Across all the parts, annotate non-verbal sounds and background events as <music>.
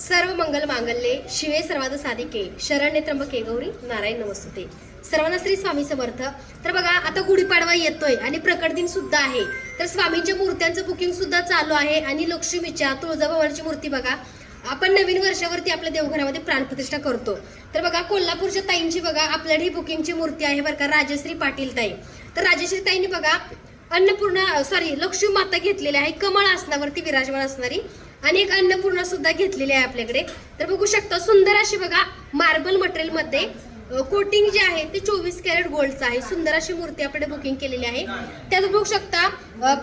सर्व मंगल मांगल्ये शिवे सर्वाद साधिके शरण्य त्र्यंबके गौरी नारायण नमस्तुते. सर्वांना श्री स्वामी समर्थ. तर बघा आता गुढीपाडवा येतोय आणि प्रकट दिन सुद्धा आहे. तर स्वामींच्या मूर्त्यांचं बुकिंग सुद्धा चालू आहे आणि लक्ष्मीच्या तुळजाभवानीची मूर्ती बघा. आपण नवीन वर्षावरती आपल्या देवघरामध्ये प्राणप्रतिष्ठा करतो. तर बघा कोल्हापूरच्या ताईंची बघा आपल्याकडे ही बुकिंगची मूर्ती आहे बरं का राजश्री पाटील ताई. तर राजश्री ताईंनी बघा अन्नपूर्णा सॉरी लक्ष्मी माता घेतलेली आहे कमळ आसनावरती विराजमान असणारी आणि एक अन्नपूर्णा सुद्धा घेतलेली आहे आपल्याकडे. तर बघू शकता सुंदर अशी बघा मार्बल मटेरियलमध्ये कोटिंग जे आहे ते चोवीस कॅरेट गोल्डचं आहे. सुंदर अशी मूर्ती आपण बुकिंग केलेली आहे. त्यात बघू शकता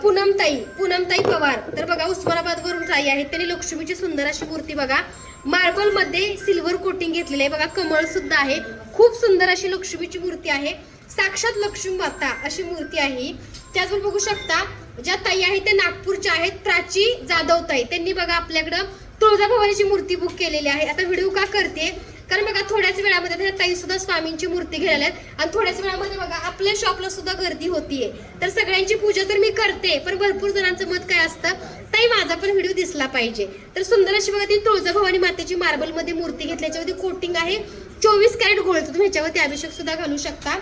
पूनमताई पूनमताई पवार. तर बघा उस्मानाबाद वरून ताई आहेत. त्यांनी लक्ष्मीची सुंदर अशी मूर्ती बघा. मार्बलमध्ये सिल्वर कोटिंग घेतलेली आहे. बघा कमळ सुद्धा आहे. खूप सुंदर अशी लक्ष्मीची मूर्ती आहे. साक्षात लक्ष्मी माता अशी मूर्ती आहे ही. त्याचबरोबर बघू शकता ज्या ताई आहेत त्या नागपूरच्या आहेत प्राची जाधव ताई. त्यांनी बघा आपल्याकडं तुळजाभवानीची मूर्ती बुक केलेली आहे. आता व्हिडिओ का करते? कारण बघा थोड्याच वेळामध्ये त्या ताई सुद्धा स्वामींची मूर्ती घ्यायला आहेत आणि थोड्याच वेळामध्ये बघा आपल्या शॉपला सुद्धा गर्दी होतीये. तर सगळ्यांची पूजा तर मी करते पण भरपूर जणांचं मत काय असतं? ताई माझा पण व्हिडिओ दिसला पाहिजे. तर सुंदर अशी बघा ती तुळजाभवानी मातेची मार्बलमध्ये मूर्ती घेतल्याच्यावरती कोटिंग आहे. चोवीस कॅरेट गोल्ड तुम्ही ह्याच्यावरती अभिषेक सुद्धा घालू शकता.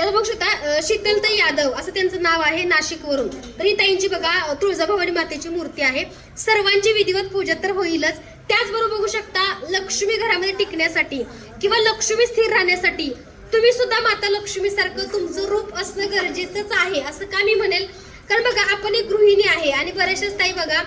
त्याला बघू शकता शीतलता यादव असं त्यांचं नाव आहे नाशिक वरून तर ही ताईंची बघा तुळजाभवानी मातेची मूर्ती आहे. सर्वांची विधिवत पूजा तर होईलच. त्याचबरोबर बघू शकता लक्ष्मी घरामध्ये टिकण्यासाठी किंवा लक्ष्मी स्थिर राहण्यासाठी तुम्ही सुद्धा माता लक्ष्मी सारखं तुमचं रूप असणं गरजेचंच आहे असं का मी म्हणेल? कारण बघा आपण एक गृहिणी आहे आणि बऱ्याचशाच ताई बघा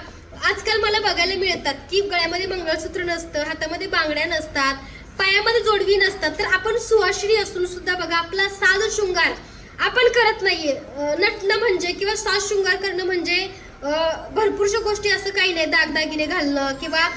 आजकाल मला बघायला मिळतात की गळ्यामध्ये मंगळसूत्र नसतं हातामध्ये बांगड्या नसतात पायामध्ये जोडवी नसतात तर आपण सुवासिनी असून सुद्धा बघा आपला साज शृंगार आपण करत नाहीये. नटणं म्हणजे किंवा साज शृंगार करणं म्हणजे भरपूरशा गोष्टी असं काही नाही दागदागिने घालणं किंवा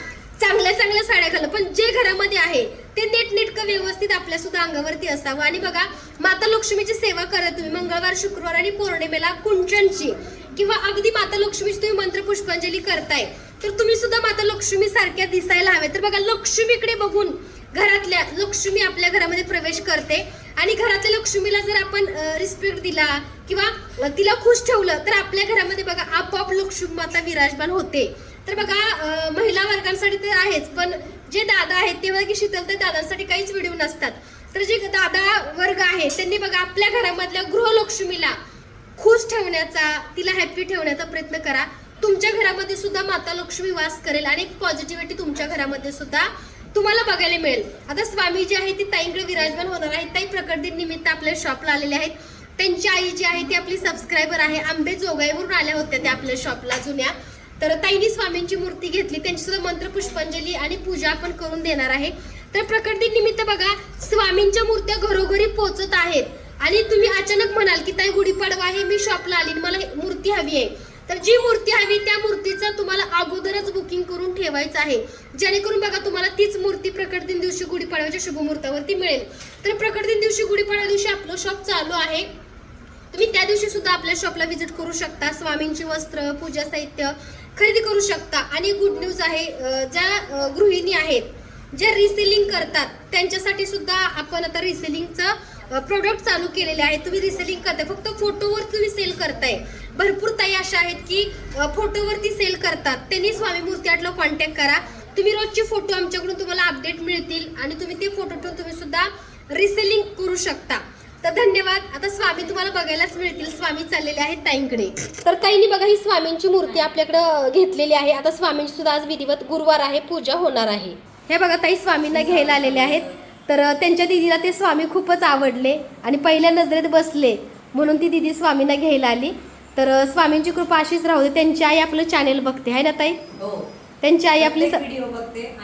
चांगल्या चांगल्या साड्या घालणं. पण जे घरामध्ये आहे ते नीटनेटकं व्यवस्थित आपल्या सुद्धा अंगावरती असावं. आणि बघा माता लक्ष्मीची सेवा करा तुम्ही मंगळवार शुक्रवार आणि पौर्णिमेला कुंचनची किंवा अगदी माता लक्ष्मीची तुम्ही मंत्र पुष्पांजली करताय तर तुम्ही सुद्धा माता लक्ष्मी सारख्या दिसायला हवे तर बघा लक्ष्मीकडे बघून घरातल्या लक्ष्मी आपल्या घरामध्ये प्रवेश करते. आणि घरातल्या लक्ष्मीला जर आपण रिस्पेक्ट दिला किंवा तिला खुश ठेवलं तर आपल्या घरामध्ये बघा आपोआप लक्ष्मी माता विराजमान होते. तर बघा महिला वर्गांसाठी तर आहेच पण जे दादा आहेत ते बघा शीतल तर दादांसाठी काहीच व्हिडिओ नसतात. तर जे दादा वर्ग आहे त्यांनी बघा आपल्या घरामधल्या गृहलक्ष्मीला खुश ठेवण्याचा तिला हॅपी ठेवण्याचा प्रयत्न करा. तुमच्या घरामध्ये सुद्धा माता लक्ष्मी वास करेल आणि एक पॉझिटिव्हिटी तुमच्या घरामध्ये सुद्धा तुम्हाला बघायला मिळेल. आता स्वामी जी आहे ती ताईंकडे विराजमान होणार आहेत. ताई प्रकट दिन निमित्त आपल्या शॉपला आलेले आहेत. त्यांची आई जी आहे ती आपली सबस्क्रायबर आहे. आंबे जोगाईवरून आल्या होत्या त्या आपल्या शॉपला जुन्या. तर ताईंनी स्वामींची मूर्ती घेतली. त्यांची सुद्धा मंत्र पुष्पांजली आणि पूजा आपण करून देणार आहे. तर प्रकट दिन निमित्त बघा स्वामींच्या मूर्त्या घरोघरी पोहोचत आहेत. आणि तुम्ही अचानक म्हणाल की ताई गुढीपाडवा आहे मी शॉपला आली आणि मला मूर्ती हवी आहे. तर जी मूर्ती हवी त्या मूर्ती तुम्हाला अगोदरच बुकिंग करून ठेवायचं आहे. जेणेकरून बघा तुम्हाला तीच मूर्ती प्रकट दिन दिवशी गुढीपाडव्याच्या शुभमुहूर्तावरती मिळेल. तर प्रकट दिन दिवशी गुढीपाडव्या दिवशी आपलं शॉप चालू आहे. तुम्ही त्या दिवशी सुद्धा आपल्या शॉपला व्हिजिट करू शकता. स्वामींची वस्त्र पूजा साहित्य खरेदी करू शकता. आणि गुड न्यूज आहे ज्या गृहिणी आहेत ज्या रिसेलिंग करतात त्यांच्यासाठी सुद्धा आपण आता रिसेलिंगचं प्रोडक्ट चालू केलेले आहेत. तुम्ही रिसेलिंग करताय. फक्त फोटोवर तुम्ही सेल करताय. भरपूर ताई अशा आहेत की फोटोवरती सेल करतात. त्यांनी स्वामी मूर्ती आटला कॉन्टॅक्ट करा. तुम्ही रोजचे फोटो आमच्याकडून तुम्हाला अपडेट मिळतील आणि तुम्ही ते फोटो ठेवून तुम्ही सुद्धा रिसेलिंग करू शकता. तर धन्यवाद. आता स्वामी तुम्हाला बघायलाच मिळतील. स्वामी चाललेले आहेत ताईंकडे. तर ताईंनी बघा ही स्वामींची मूर्ती आपल्याकडे घेतलेली आहे. आता स्वामींची सुद्धा आज विधिवत गुरुवार आहे. पूजा होणार आहे. हे बघा ताई स्वामींना घ्यायला आलेले आहेत. तर त्यांच्या दिदीला ते स्वामी खूपच आवडले आणि पहिल्या नजरेत बसले म्हणून ती दिदी स्वामींना घ्यायला आली. तर स्वामींची कृपा अशीच राहू दे. त्यांची आई आपलं चॅनेल बघते आहे ना ताई? हो. त्यांची आई आपली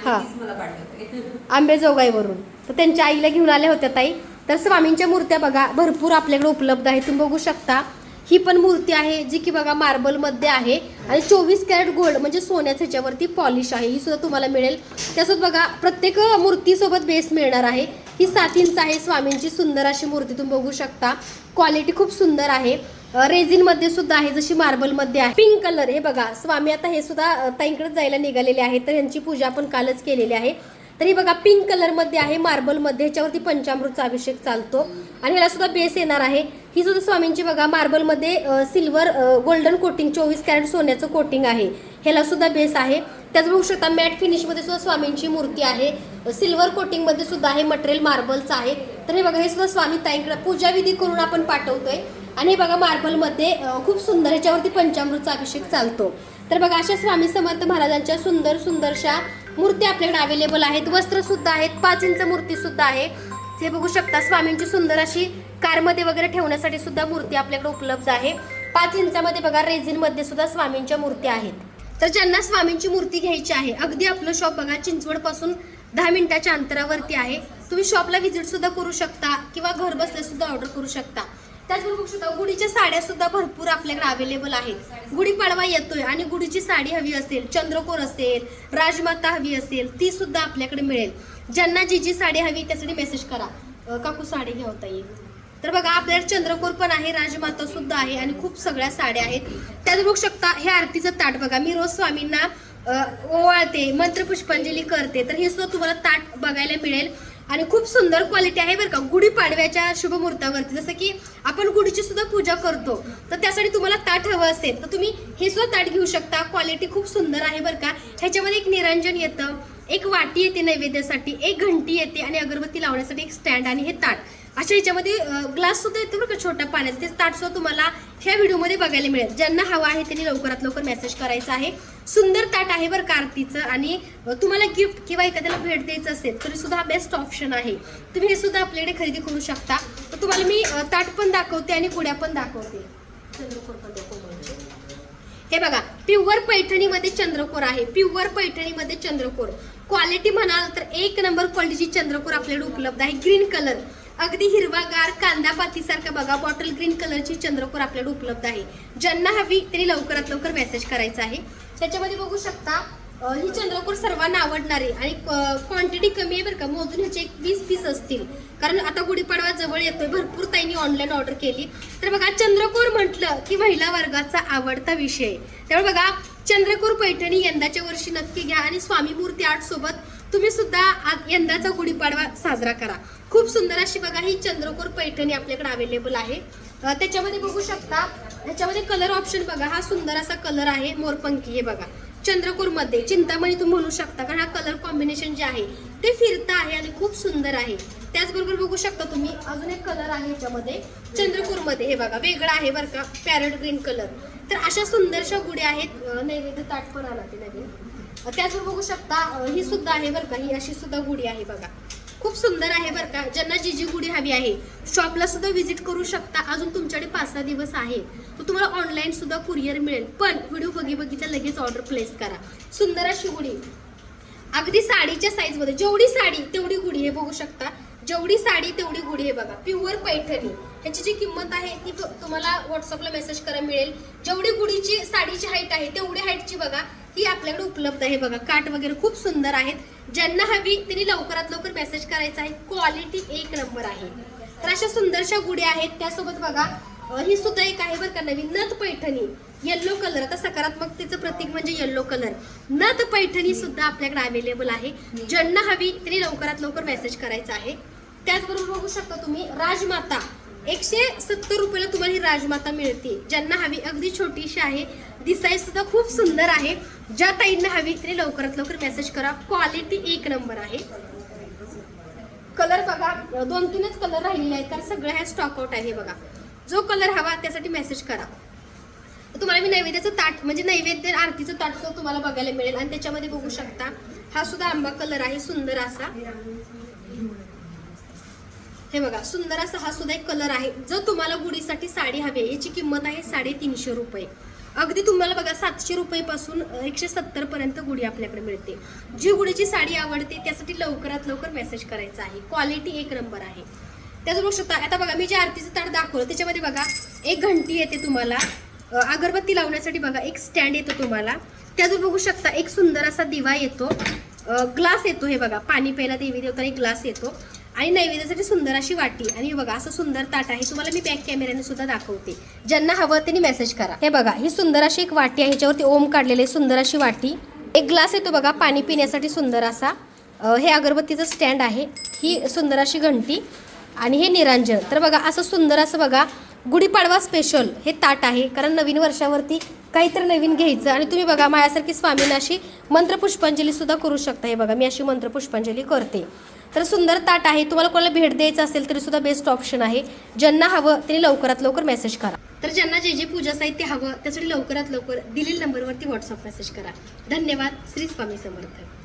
हा. <laughs> आंबेजोगाईवरून तर त्यांच्या आईला घेऊन आल्या होत्या ताई. तर स्वामींच्या मूर्त्या बघा भरपूर आपल्याकडे उपलब्ध आहेत. तुम्ही बघू शकता. ही पण मूर्ती आहे जी की बघा मार्बलमध्ये आहे. आणि चोवीस कॅरेट गोल्ड म्हणजे सोन्याच्या ह्याच्यावरती पॉलिश आहे. ही सुद्धा तुम्हाला मिळेल. त्यासोबत बघा प्रत्येक मूर्तीसोबत बेस मिळणार आहे. ही सात इंच आहे. स्वामींची सुंदर अशी मूर्ती तुम्ही बघू शकता. क्वालिटी खूप सुंदर आहे. रेझिनमध्ये सुद्धा आहे जशी मार्बलमध्ये आहे. पिंक कलर हे बघा. स्वामी आता हे सुद्धा अ, ताईंकडे जायला निघालेले आहेत. तर यांची पूजा आपण कालच केलेली आहे. तर ही बघा पिंक कलरमध्ये आहे मार्बलमध्ये ह्याच्यावरती पंचामृतचा अभिषेक चालतो. आणि याला सुद्धा बेस येणार आहे. ही सुद्धा स्वामींची बघा मार्बलमध्ये सिल्वर गोल्डन कोटिंग चोवीस कॅरेट सोन्याचं कोटिंग आहे. ह्याला सुद्धा बेस आहे. त्याच बघू शकता मॅट फिनिशमध्ये सुद्धा स्वामींची मूर्ती आहे. सिल्वर कोटिंगमध्ये सुद्धा आहे मटेरियल मार्बलचं आहे. तर हे बघा हे सुद्धा स्वामी ताईंकडे पूजाविधी करून आपण पाठवतोय. आणि हे बघा मार्बलमध्ये खूप सुंदर ह्याच्यावरती पंचामृतचा अभिषेक चालतो. तर बघा अशा स्वामी समर्थ महाराजांच्या सुंदर सुंदरशा मूर्ती आपल्याकडे अवेलेबल आहेत. वस्त्र सुद्धा आहेत. पाच इंच मूर्ती सुद्धा आहे. ते बघू शकता स्वामींची सुंदर अशी कारमध्ये वगैरे ठेवण्यासाठी सुद्धा मूर्ती आपल्याकडे उपलब्ध आहे. पाच इंचामध्ये बघा रेझिनमध्ये सुद्धा स्वामींच्या मूर्ती आहेत. तर ज्यांना स्वामींची मूर्ती घ्यायची आहे अगदी आपलं शॉप बघा चिंचवडपासून दहा मिनिटाच्या अंतरावरती आहे. तुम्ही शॉपला व्हिजिट सुद्धा करू शकता किंवा घर बसल्या सुद्धा ऑर्डर करू शकता. त्याचबरोबर बघू शकता गुढीच्या साड्या सुद्धा भरपूर आपल्याकडे अवेलेबल आहेत. गुढीपाडवा येतोय आणि गुढीची साडी हवी असेल चंद्रकोर असेल राजमाता हवी असेल ती सुद्धा आपल्याकडे मिळेल. ज्यांना जी जी साडी हवी त्यासाठी मेसेज करा. काकू साडी घ्या होता येईल तर बघा आपल्याकडे चंद्रकोर पण आहे राजमाता सुद्धा आहे आणि खूप सगळ्या साड्या आहेत. त्यात बघू शकता हे आरतीचं ताट बघा. मी रोज स्वामींना ओवाळते मंत्र पुष्पांजली करते. तर हे सुद्धा तुम्हाला ताट बघायला मिळेल. आणि खूप सुंदर क्वालिटी आहे बरं का. गुढी पाडव्याच्या शुभ मुहूर्तावरती जसं की आपण गुढीची सुद्धा पूजा करतो. तर त्यासाठी तुम्हाला ताट हवं असेल तर तुम्ही हे सुद्धा ताट घेऊ शकता. क्वालिटी खूप सुंदर आहे बरं का. ह्याच्यामध्ये एक निरंजन येतं. एक वाटी येते नैवेद्यासाठी एक घंटी येते आणि अगरबत्ती लावण्यासाठी एक स्टँड आणि हे ताट. अशा ह्याच्यामध्ये ग्लास सुद्धा येतो बरं का छोटा पाण्याचा. ते ताट सुद्धा तुम्हाला ह्या व्हिडिओमध्ये बघायला मिळेल. ज्यांना हवा आहे त्यांनी लवकरात लवकर मेसेज करायचा आहे. सुंदर ताट आहे बरं का आरतीचं आणि तुम्हाला गिफ्ट किंवा एखाद्याला भेट द्यायचं असेल तरी सुद्धा हा बेस्ट ऑप्शन आहे. तुम्ही हे सुद्धा आपल्याकडे खरेदी करू शकता. तर तुम्हाला मी ताट पण दाखवते आणि कुड्या पण दाखवते. हे बघा प्युअर पैठणीमध्ये चंद्रकोर आहे. प्युअर पैठणीमध्ये चंद्रकोर. क्वालिटी म्हणाल तर एक नंबर क्वालिटीची चंद्रकोर आपल्याकडे उपलब्ध आहे. ग्रीन कलर अगदी हिरवागार कांदा पातीसारखा बघा बॉटल ग्रीन कलरची चंद्रकोर आपल्याकडे उपलब्ध आहे. ज्यांना हवी त्यांनी लवकरात लवकर मेसेज करायचा आहे. त्याच्यामध्ये बघू शकता ही चंद्रकोर सर्वांना आवडणारी आणि क्वांटिटी कमी आहे बरं का. मोजून ह्याचे एक वीस पीस असतील. कारण आता गुढीपाडवा जवळ येतोय भरपूर ताईंनी ऑनलाईन ऑर्डर केली. तर बघा चंद्रकोर म्हटलं की महिला वर्गाचा आवडता विषय. त्यामुळे बघा चंद्रकोर पैठणी यंदाच्या वर्षी नक्की घ्या आणि स्वामी मूर्ती आर्ट सोबत तुम्ही सुद्धा यंदाचा गुढीपाडवा साजरा करा. खूप सुंदर अशी बघा ही चंद्रकोर पैठणी आपल्याकडे अवेलेबल आहे. त्याच्यामध्ये बघू शकता ह्याच्यामध्ये कलर ऑप्शन बघा हा सुंदर असा कलर आहे मोरपंखी हे बघा. चंद्रकूरमध्ये चिंतामणी तुम्ही म्हणू शकता कारण हा कलर कॉम्बिनेशन जे आहे ते फिरता आहे आणि खूप सुंदर आहे. त्याचबरोबर बघू शकता तुम्ही अजून एक कलर आहे याच्यामध्ये चंद्रपूरमध्ये हे बघा वेगळा आहे बरं का पॅरट ग्रीन कलर तर अशा सुंदरशा गुड्या आहेत नैवेद्य ताट पण आला ते नवीन. त्याचवर बघू शकता ही सुद्धा आहे बरं का ही अशी सुद्धा गुढी आहे बघा. खूप सुंदर आहे बरं का ज्यांना जी जी गुढी हवी आहे शॉपला सुद्धा व्हिजिट करू शकता. अजून तुमच्याकडे पाच सहा दिवस आहे तर तुम्हाला ऑनलाईन सुद्धा कुरिअर मिळेल. पण व्हिडिओ बघी बघितल्या लगेच ऑर्डर प्लेस करा. सुंदर अशी गुढी. अगदी साडीच्या साईजमध्ये जेवढी साडी तेवढी गुढी हे बघू शकता. जेवढी साडी तेवढी गुढी आहे बघा. प्युअर पैठणी. ह्याची जी किंमत आहे ती तुम्हाला व्हॉट्सअपला मेसेज करा मिळेल. जेवढी गुढीची साडीची हाईट आहे तेवढी हाईटची बघा. ही आपल्याकडे उपलब्ध आहे बघा. काट वगैरे खूप सुंदर आहेत. ज्यांना हवी त्यांनी लवकरात लवकर मेसेज करायचा आहे. क्वालिटी एक नंबर आहे. तर अशा सुंदरशा गुढ्या आहेत. त्यासोबत बघा ही सुद्धा एक आहे बरं का नवीन. नथ पैठणी. येल्लो कलर आता सकारात्मकतेचं प्रतीक म्हणजे येल्लो कलर नथ पैठणी सुद्धा आपल्याकडे अवेलेबल आहे. ज्यांना हवी त्यांनी लवकरात लवकर मेसेज करायचा आहे. त्याचबरोबर बघू शकता तुम्ही राजमाता. एकशे सत्तर रुपयाला तुम्हाला ही राजमाता मिळते. ज्यांना हवी अगदी छोटीशी आहे. दिसाय सुद्धा खूप सुंदर आहे. ज्या ताईंना हवी तिने लवकरात लवकर मेसेज करा. क्वालिटी एक नंबर आहे. कलर बघा दोन तीनच कलर राहिलेले आहेत कारण सगळं ह्या स्टॉकआउट आहे बघा. जो कलर हवा त्यासाठी मेसेज करा. तुम्हाला मी नैवेद्याचं ताट म्हणजे नैवेद्य आरतीचं ताट सुद्धा तुम्हाला बघायला मिळेल. आणि त्याच्यामध्ये बघू शकता हा सुद्धा आंबा कलर आहे सुंदर असा. हे बघा सुंदर असा हा सुद्धा एक कलर आहे. जर तुम्हाला गुढीसाठी साडी हवी आहे याची किंमत आहे साडेतीनशे रुपये. अगदी तुम्हाला बघा सातशे रुपयेपासून एकशे सत्तर पर्यंत गुढी आपल्याकडे मिळते. जी गुढीची साडी आवडते त्यासाठी लवकरात लवकर मेसेज करायचा आहे. क्वालिटी एक नंबर आहे. त्याचं बघू शकता आता बघा मी जे आरतीचं ताट दाखवलं त्याच्यामध्ये बघा एक घंटी येते तुम्हाला. अगरबत्ती लावण्यासाठी बघा एक स्टँड येतो तुम्हाला. त्याचं बघू शकता एक सुंदर असा दिवा येतो. ग्लास येतो हे बघा पाणी प्यायला देवी देवताना एक ग्लास येतो. आणि नैवेद्यासाठी सुंदर अशी वाटी. आणि हे बघा असं सुंदर ताट आहे. तुम्हाला मी बॅक कॅमेऱ्याने सुद्धा दाखवते. ज्यांना हवं त्यांनी मेसेज करा. हे बघा ही सुंदर अशी एक वाटी आहे. ह्याच्यावरती ओम काढलेले सुंदर अशी वाटी. एक ग्लास येतो बघा पाणी पिण्यासाठी सुंदर असा. हे अगरबत्तीचं स्टँड आहे. ही सुंदर अशी घंटी. आणि हे निरांजन. तर बघा असं सुंदर असं बघा गुढीपाडवा स्पेशल हे ताट आहे. कारण नवीन वर्षावरती काहीतरी नवीन घ्यायचं. आणि तुम्ही बघा माझ्यासारखी स्वामींना अशी मंत्रपुष्पांजलीसुद्धा करू शकता. हे बघा मी अशी मंत्रपुष्पांजली करते. तर सुंदर ताट आहे. तुम्हाला कोणाला भेट द्यायचं असेल तरी सुद्धा बेस्ट ऑप्शन आहे. ज्यांना हवं त्यांनी लवकरात लवकर मेसेज करा. तर ज्यांना जे जे पूजा साहित्य हवं त्यासाठी लवकरात लवकर दिलेल्या नंबरवरती व्हॉट्सअप मेसेज करा. धन्यवाद. श्री स्वामी समर्थ.